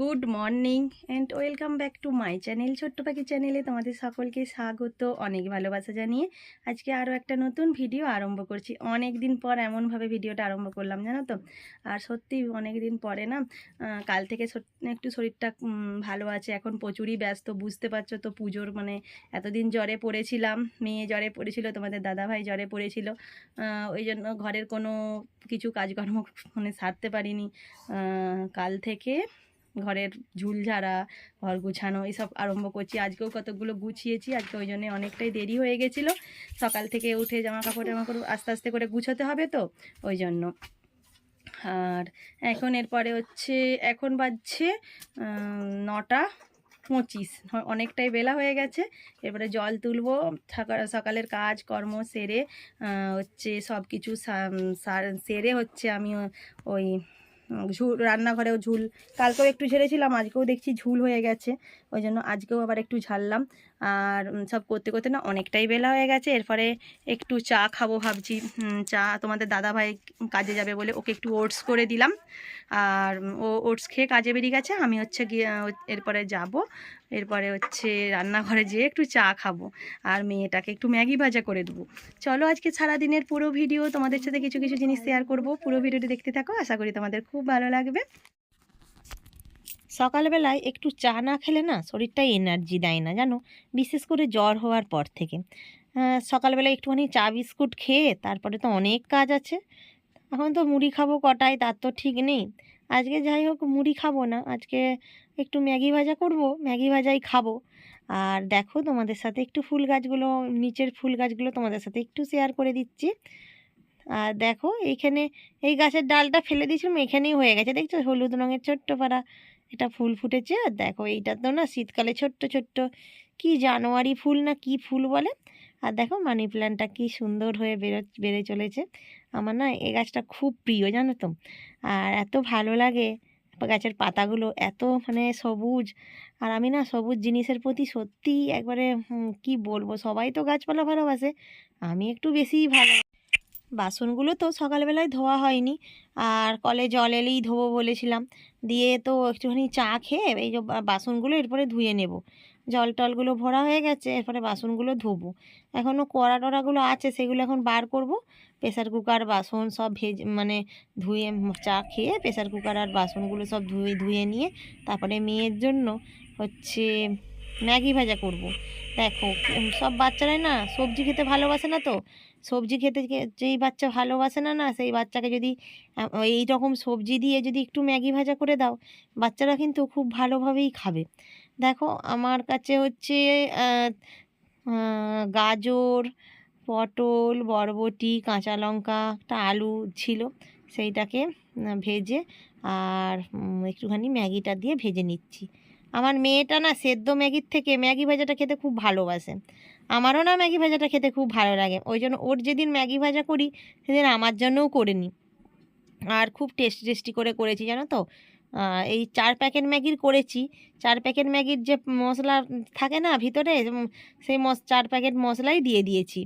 Good morning and welcome back to my channel, ছোট্ট পাখি চ্যানেলে তোমাদের সকলকে স্বাগত, অনেক ভালোবাসা জানিয়ে আজকে আরও একটা নতুন ভিডিও আরম্ভ করছি। অনেক দিন পর এমনভাবে ভিডিওটা আরম্ভ করলাম, জানো তো? আর সত্যি অনেক দিন পরে না কাল থেকে একটু শরীরটা ভালো আছে, এখন প্রচুরই ব্যস্ত, বুঝতে পারছ তো পুজোর মানে এতদিন জ্বরে পড়েছিলাম, মেয়ে জ্বরে পড়েছিল, তোমাদের দাদাভাই জ্বরে পড়েছিল ওই জন্য ঘরের কোনো কিছু কাজকর্ম মানে সারতে পারিনি কাল থেকে ঘরের ঝুল ঝাড়া, ঘর গুছানো এসব আরম্ভ করছি। আজকেও কতগুলো গুছিয়েছি, আজকে ওই জন্য অনেকটাই দেরি হয়ে গেছিল। সকাল থেকে উঠে জামা কাপড় জামা কাপড় আস্তে আস্তে করে গুছোতে হবে তো, ওই জন্য। আর এখন এরপরে হচ্ছে, এখন বাজছে নটা পঁচিশ। অনেকটাই বেলা হয়ে গেছে, এরপরে জল তুলবো, সকাল- সকালের কাজ, কর্ম সেরে হচ্ছে সব কিছু সেরে হচ্ছে আমি ওই ঝুল, রান্নাঘরেও ঝুল। কালকেও একটু ঝেড়েছিলাম, আজকেও দেখছি ঝুল হয়ে গেছে। ওই জন্য আজকেও আবার একটু ঝাড়লাম। আর সব করতে করতে না অনেকটাই বেলা হয়ে গেছে। এরপরে একটু চা খাব ভাবছি। চা তোমাদের দাদা ভাই কাজে যাবে বলে ওকে একটু ওটস করে দিলাম। আর, ও ওটস খেয়ে কাজে বেরিয়ে গেছে। আমি হচ্ছে গিয়ে এরপরে যাব। এরপরে হচ্ছে রান্নাঘরে যেয়ে একটু চা খাব আর মেয়েটাকে একটু ম্যাগি ভাজা করে দেবো। চলো আজকে সারাদিনের পুরো ভিডিও তোমাদের সাথে কিছু কিছু জিনিস শেয়ার করব। পুরো ভিডিওটি দেখতে থাকো, আশা করি তোমাদের খুব ভালো লাগবে। সকালবেলায় একটু চা না খেলে না শরীরটা এনার্জি দেয় না, জানো? বিশেষ করে জ্বর হওয়ার পর থেকে। সকালবেলায় একটুখানি চা বিস্কুট খেয়ে তারপরে তো অনেক কাজ আছে। এখন তো মুড়ি খাব কটায়, তার তো ঠিক নেই। আজকে যাই হোক, মুড়ি খাব না। আজকে একটু ম্যাগি ভাজা করব, ম্যাগি ভাজাই খাব। আর দেখো তোমাদের সাথে একটু ফুল গাছগুলো, নিচের ফুল গাছগুলো তোমাদের সাথে একটু শেয়ার করে দিচ্ছি। আর দেখো এইখানে এই গাছের ডালটা ফেলে দিয়েছিলাম, এখানেই হয়ে গেছে। দেখছ হলুদ রঙের ছোট্ট পাড়া, এটা ফুল ফুটেছে। আর দেখো এইটা তো না শীতকালে ছোট্ট ছোট্ট, কি জানুয়ারি ফুল না কি ফুল বলে? আর দেখো মানি প্ল্যান্টটা কি সুন্দর হয়ে বেরো, বেড়ে চলেছে। আমার না এই গাছটা খুব প্রিয় জানো তো। আর এত ভালো লাগে। গাছের পাতাগুলো এত মানে সবুজ। আর আমি না সবুজ জিনিসের প্রতি সত্যিই একবারে কি বলব? সবাই তো গাছপালা ভালোবাসে, আমি একটু বেশিই ভালো। বাসনগুলো তো সকালবেলায় ধোয়া হয়নি, আর কলে জল এলেই ধোবো বলেছিলাম। দিয়ে তো একটুখানি চা খেয়ে এই যে বাসনগুলো এরপরে ধুয়ে নেব। জল টলগুলো ভরা হয়ে গেছে, এরপরে বাসনগুলো ধোবো। এখনও কড়া টড়াগুলো আছে, সেগুলো এখন বার করব। প্রেসার কুকার, বাসন সব ভেজ মানে ধুয়ে চা খেয়ে প্রেশার কুকার আর বাসনগুলো সব ধুয়ে ধুয়ে নিয়ে তারপরে মেয়ের জন্য হচ্ছে ম্যাগি ভাজা করব। দেখো সব বাচ্চারাই না সবজি খেতে ভালোবাসে না তো। সবজি খেতে যেই বাচ্চা ভালোবাসে না না সেই বাচ্চাকে যদি এই রকম সবজি দিয়ে যদি একটু ম্যাগি ভাজা করে দাও, বাচ্চারা কিন্তু খুব ভালোভাবেই খাবে। দেখো, আমার কাছে হচ্ছে গাজর পটল, বরবটি, কাঁচা লঙ্কা, একটা আলু ছিল, সেইটাকে ভেজে আর একটুখানি ম্যাগিটা দিয়ে ভেজে নিচ্ছি। আমার মেয়েটা না সেদ্ধ ম্যাগির থেকে ম্যাগি ভাজাটা খেতে খুব ভালোবাসে। আমারও না ম্যাগি ভাজাটা খেতে খুব ভালো লাগে। ওই জন্য ওর যেদিন ম্যাগি ভাজা করি, সেদিন আমার জন্যও করে নিই আর খুব টেস্টি টেস্টি করে করেছি, জানো তো? এই চার প্যাকেট ম্যাগির করেছি। চার প্যাকেট ম্যাগির যে মশলা থাকে না ভিতরে সেই মশ, চার প্যাকেট মশলাই দিয়ে দিয়েছি।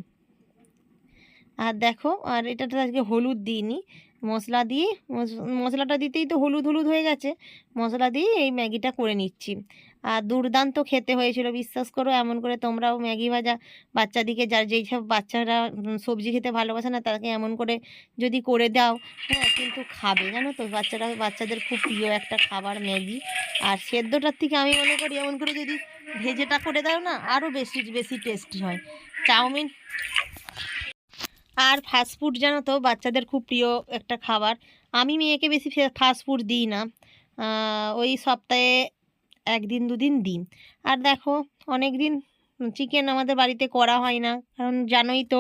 আর দেখো, আর এটাতে আজকে হলুদ দিইনি। মশলা দিয়ে, মশ- মশলাটা দিতেই তো হলুদ হলুদ হয়ে গেছে। মশলা দিয়ে এই ম্যাগিটা করে নিচ্ছি। আর দুর্দান্ত খেতে হয়েছিল, বিশ্বাস করো, এমন করে তোমরাও ম্যাগি ভাজা, বাচ্চাদিকে যার যেই সব বাচ্চারা সবজি খেতে ভালোবাসে না, তাকে এমন করে যদি করে দাও হ্যাঁ কিন্তু খাবে। জানো তো, বাচ্চারা, বাচ্চাদের খুব প্রিয় একটা খাবার ম্যাগি। আর সেদ্ধটার থেকে আমি মনে করি, এমন করে যদি ভেজেটা করে দাও না আরও বেশি বেশি টেস্টি হয়। চাউমিন আর ফাস্টফুড জানো তো, বাচ্চাদের খুব প্রিয় একটা খাবার। আমি মেয়েকে বেশি ফাস্টফুড দিই না। ওই সপ্তাহে একদিন, দুদিন দিই। আর দেখো অনেক দিন চিকেন আমাদের বাড়িতে করা হয় না। কারণ জানোই তো,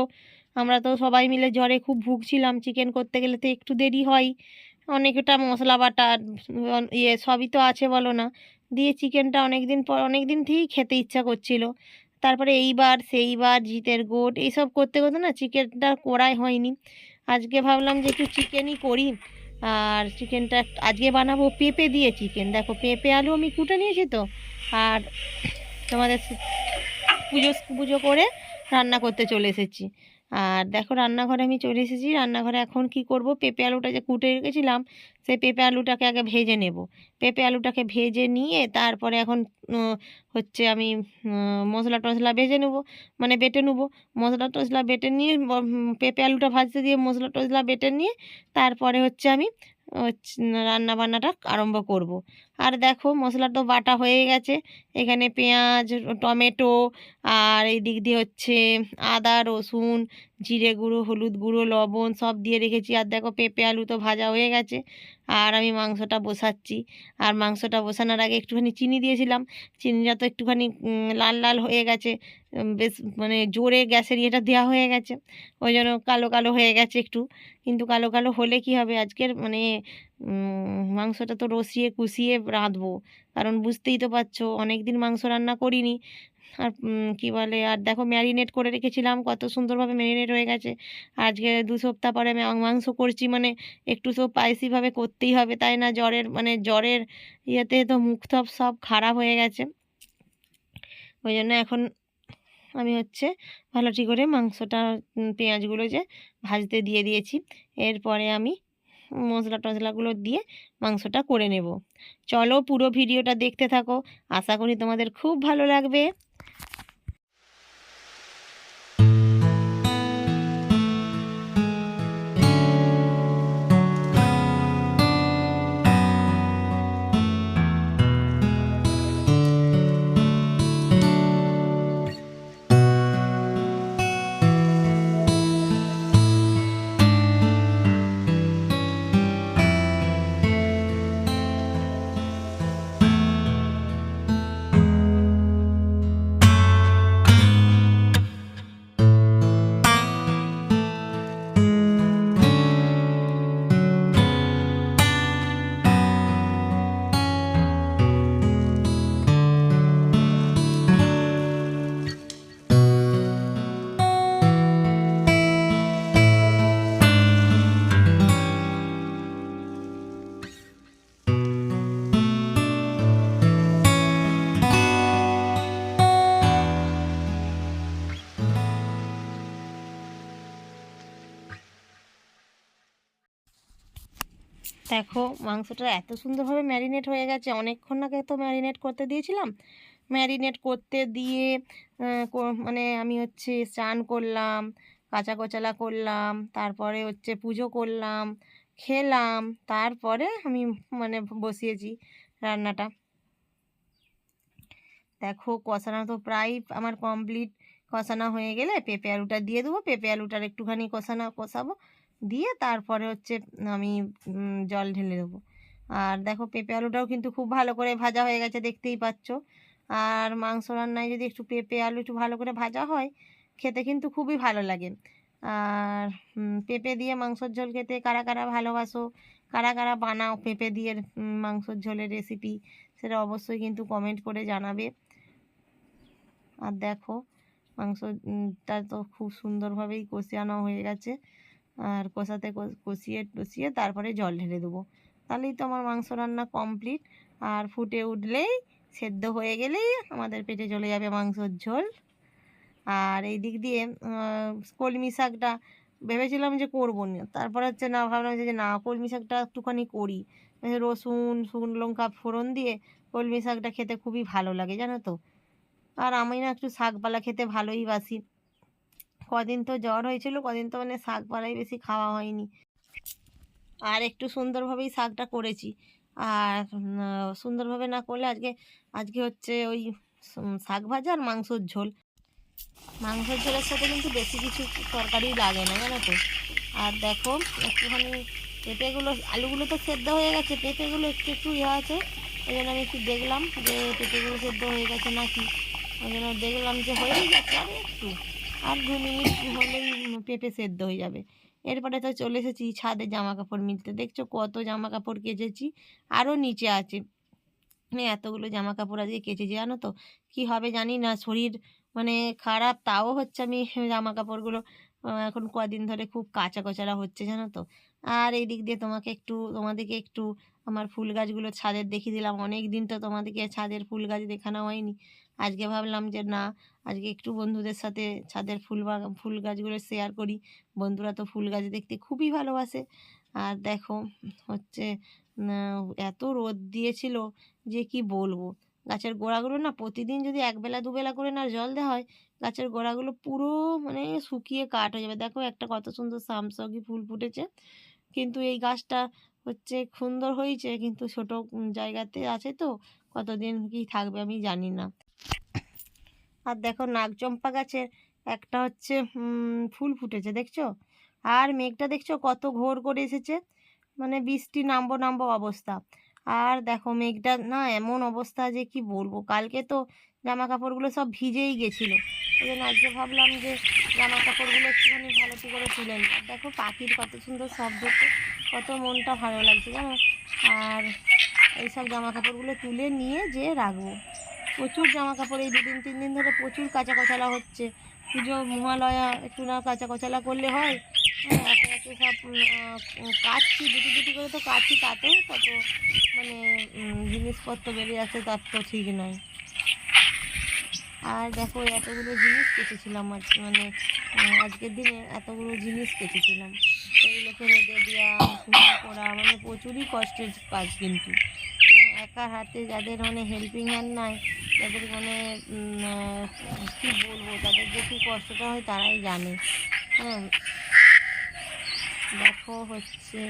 আমরা তো সবাই মিলে জ্বরে খুব ভুগছিলাম। চিকেন করতে গেলে তো একটু দেরি হয়। অনেকটা মশলা বাটা ইয়ে সবই তো আছে বলো না। দিয়ে চিকেনটা অনেক দিন পর অনেক দিন থেকেই খেতে ইচ্ছা করছিল। তারপরে এইবার সেইবার, জিতের গোট এইসব করতে করতে না চিকেনটা করাই হয়নি। আজকে ভাবলাম যে একটু চিকেনই করি। আর চিকেনটা আজকে বানাবো পেঁপে দিয়ে চিকেন। দেখো, পেঁপে, আলু আমি কুটে নিয়েছি তো। আর তোমাদের পুজো পুজো করে রান্না করতে চলে এসেছি। আর দেখো রান্নাঘরে আমি চলে এসেছি। রান্নাঘরে এখন কি করব? পেঁপে আলুটা যে কুটে রেখেছিলাম, সেই পেঁপে আলুটাকে আগে ভেজে নেব। পেঁপে আলুটাকে ভেজে নিয়ে তারপরে এখন হচ্ছে আমি মশলা টশলা ভেজে নেব মানে বেটে নেব। মশলা টশলা বেটে নিয়ে পেঁপে আলুটা ভাজতে দিয়ে মশলা টশলা বেটে নিয়ে তারপরে হচ্ছে আমি রান্না বান্নাটা আরম্ভ করব। আর দেখো মশলা তো বাটা হয়ে গেছে। এখানে পেঁয়াজ, টমেটো আর এই দিক দিয়ে হচ্ছে আদা, রসুন, জিরে গুঁড়ো, হলুদ গুঁড়ো, লবণ সব দিয়ে রেখেছি। আর দেখো পেঁপে, আলু তো ভাজা হয়ে গেছে। আর আমি মাংসটা বসাচ্ছি। আর মাংসটা বসানোর আগে একটুখানি চিনি দিয়েছিলাম। চিনিটা তো একটুখানি লাল লাল হয়ে গেছে। বেশ মানে জোরে গ্যাসের ইয়েটা দেওয়া হয়ে গেছে। ওই জন্য কালো কালো হয়ে গেছে একটু। কিন্তু কালো কালো হলে কি হবে? আজকের মানে মাংসটা তো রসিয়ে কুষিয়ে রাঁধবো। কারণ বুঝতেই তো পারছ অনেক দিন মাংস রান্না করিনি। আর কি বলে, আর দেখো ম্যারিনেট করে রেখেছিলাম, কত সুন্দরভাবে ম্যারিনেট হয়ে গেছে। আজকে দু সপ্তাহ পরে আমি মাংস করছি মানে একটু তো স্পাইসিভাবে করতেই হবে, তাই না? জ্বরের মানে জ্বরের ইয়েতে তো মুখ টুখ সব খারাপ হয়ে গেছে। ওই জন্য এখন আমি হচ্ছে ভালো ঠিক করে মাংসটা পেঁয়াজগুলো যে ভাজতে দিয়ে দিয়েছি। এরপরে আমি মশলা টশলাগুলো দিয়ে মাংসটা করে নেব। চলো পুরো ভিডিওটা দেখতে থাকো। আশা করি তোমাদের খুব ভালো লাগবে। দেখো, মাংসটা এত সুন্দরভাবে ম্যারিনেট হয়ে গেছে। অনেকক্ষণ আগে তো ম্যারিনেট করতে দিয়েছিলাম। ম্যারিনেট করতে দিয়ে মানে আমি হচ্ছে স্নান করলাম, কাঁচা কোচালা করলাম, তারপরে হচ্ছে পুজো করলাম, খেলাম, তারপরে আমি মানে বসিয়েছি রান্নাটা। দেখো, কষানো তো প্রায় আমার কমপ্লিট কষানো হয়ে গেলে পেঁপে আলুটা দিয়ে দেবো। পেঁপে আলুটার একটুখানি কষানো, কষাবো। দিয়ে তারপরে হচ্ছে আমি জল ঢেলে দেবো। আর দেখো পেঁপে আলুটাও কিন্তু খুব ভালো করে ভাজা হয়ে গেছে, দেখতেই পাচ্ছো। আর মাংস রান্নায় যদি একটু পেঁপে আলু একটু ভালো করে ভাজা হয়, খেতে কিন্তু খুবই ভালো লাগে। আর পেঁপে দিয়ে মাংসর ঝোল খেতে কারা কারা ভালোবাসো, কারা কারা বানাও পেঁপে দিয়ে মাংসর ঝোলের রেসিপি সেটা অবশ্যই কিন্তু কমেন্ট করে জানাবে। আর দেখো মাংসটা তো খুব সুন্দরভাবেই কষানো হয়ে গেছে। আর কষাতে কষ- কষিয়ে টষিয়ে তারপরে জল ঢেলে দেবো। তাহলেই তো আমার মাংস রান্না কমপ্লিট আর ফুটে উঠলেই সেদ্ধ হয়ে গেলেই আমাদের পেটে চলে যাবে মাংসর ঝোল। আর এই দিক দিয়ে কলমি শাকটা ভেবেছিলাম যে করব না। তারপর হচ্ছে না, ভাবলাম যে না, কলমি শাকটা একটুখানি করি। রসুন, শুকনো লঙ্কা ফোড়ন দিয়ে কলমি শাকটা খেতে খুবই ভালো লাগে, জানো তো? আর আমি না একটু শাকপালা খেতে ভালোই বাসি। কদিন তো জ্বর হয়েছিল, কদিন তো মানে শাকপালাই বেশি খাওয়া হয়নি। আর একটু সুন্দরভাবেই শাকটা করেছি। আর সুন্দরভাবে না করলে আজকে আজকে হচ্ছে ওই শাক ভাজা আর মাংসর ঝোল। মাংসের ঝোলের সাথে কিন্তু বেশি কিছু তরকারি লাগে না, জানো তো। আর দেখো, একটুখানি পেঁপেগুলো, আলুগুলো তো সেদ্ধ হয়ে গেছে, পেঁপেগুলো একটু একটু ইয়ে আছে। ওই জন্য আমি একটু দেখলাম যে পেঁপেগুলো সেদ্ধ হয়ে গেছে নাকি। ওই জন্য দেখলাম যে হয়েই যাচ্ছে আর একটু। আর দু মিনিট হলেই পেঁপে সেদ্ধ হয়ে যাবে। এরপরে তো চলে এসেছি ছাদে জামা কাপড় মিলতে। দেখছ কত জামা কাপড় কেচেছি? আরও নিচে আছে। মানে এতগুলো জামা কাপড় আজকে কেচেছি, জানো তো? কি হবে জানি না, শরীর মানে খারাপ, তাও হচ্ছে আমি জামা কাপড়গুলো এখন কদিন ধরে খুব কাঁচা কোচারা হচ্ছে, জানো তো? আর এই দিক দিয়ে তোমাকে একটু, তোমাদেরকে একটু আমার ফুল গাছগুলো ছাদের দেখিয়ে দিলাম। অনেক দিন তো তোমাদেরকে ছাদের ফুল গাছ দেখানো হয়নি। আজকে ভাবলাম যে, না, আজকে একটু বন্ধুদের সাথে ছাদের ফুল বাগান ফুল গাছগুলো শেয়ার করি। বন্ধুরা তো ফুল গাছ দেখতে খুবই ভালোবাসে। আর দেখো, হচ্ছে এত রোদ দিয়েছিল যে কি বলব? গাছের গোড়াগুলো না প্রতিদিন যদি একবেলা, দুবেলা করে না জল দেওয়া হয়, গাছের গোড়াগুলো পুরো মানে শুকিয়ে কাঠ হয়ে যাবে। দেখো, একটা কত সুন্দর সামসগি ফুল ফুটেছে। কিন্তু এই গাছটা হচ্ছে সুন্দর হয়েছে, কিন্তু ছোট জায়গাতে আছে তো, কতদিন কি থাকবে আমি জানি না। আর দেখো নাগচম্পা গাছের একটা হচ্ছে ফুল ফুটেছে, দেখছ? আর মেঘটা দেখছ কত ঘোর করে এসেছে? মানে বৃষ্টি নামবো নামবো অবস্থা। আর দেখো মেঘটা না এমন অবস্থা যে কি বলব? কালকে তো জামা কাপড়গুলো সব ভিজেই গেছিল। ওই জন্য আজকে ভাবলাম যে জামা কাপড়গুলো একটুখানি ভালো করে তুলে দেখো পাখির কত সুন্দর শব্দতে কত মনটা ভালো লাগছে জানো? আর এইসব জামা কাপড়গুলো তুলে নিয়ে যে রাখব। প্রচুর জামা কাপড় এই দুদিন তিন দিন ধরে প্রচুর কাঁচা কচলা হচ্ছে। পুজো মহালয়া একটু না কাঁচা কচলা করলে হয়। হ্যাঁ একে একে সব উম, দুটি দুটি করে তো কাচ্ছি তাতেও কত মানে জিনিসপত্র বেরিয়ে যাচ্ছে তার তো ঠিক নয়। আর দেখো এতগুলো জিনিস কেচেছিলাম আজ মানে আজকের দিনে এতগুলো জিনিস কেটেছিলাম সেগুলোকে রোদে দেওয়া করা মানে প্রচুরই কষ্টের কাজ কিন্তু। হ্যাঁ, একা হাতে যাদের মানে হেল্পিং হ্যান্ড নাই যাদের মানে কী বলব তাদের যে কী কষ্টটা হয় তারাই জানে। হ্যাঁ। দেখো হচ্ছে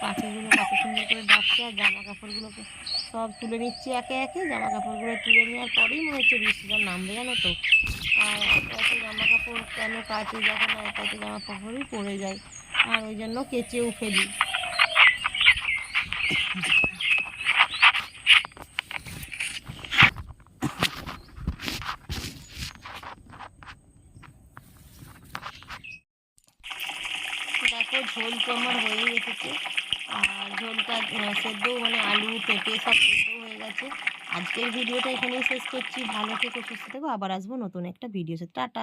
পাখিগুলো কত সুন্দর করে ডাকছে আর জামা কাপড়গুলোকে সব তুলে নিচ্ছি একে একে। জামা কাপড়গুলো তুলে নেওয়ার পরেই মনে হচ্ছে বৃষ্টিটা নামবে জানো তো। আর এত জামা কাপড় কেন কাচি যখন এত এত জামা কাপড়ই পরে যায়। আর ওই জন্য কেচেও ফেলি দেখো ঝোল তো আমার হয়েই এসেছে। আর ঝোলটা সেদ্ধ মানে আলু, পেঁপে সব সেদ্ধ হয়ে গেছে। আজকের ভিডিওটা এখানেই শেষ করছি। ভালো থেকো, সুস্থ থেকো। আবার আসব নতুন একটা ভিডিও সাথে টাটা।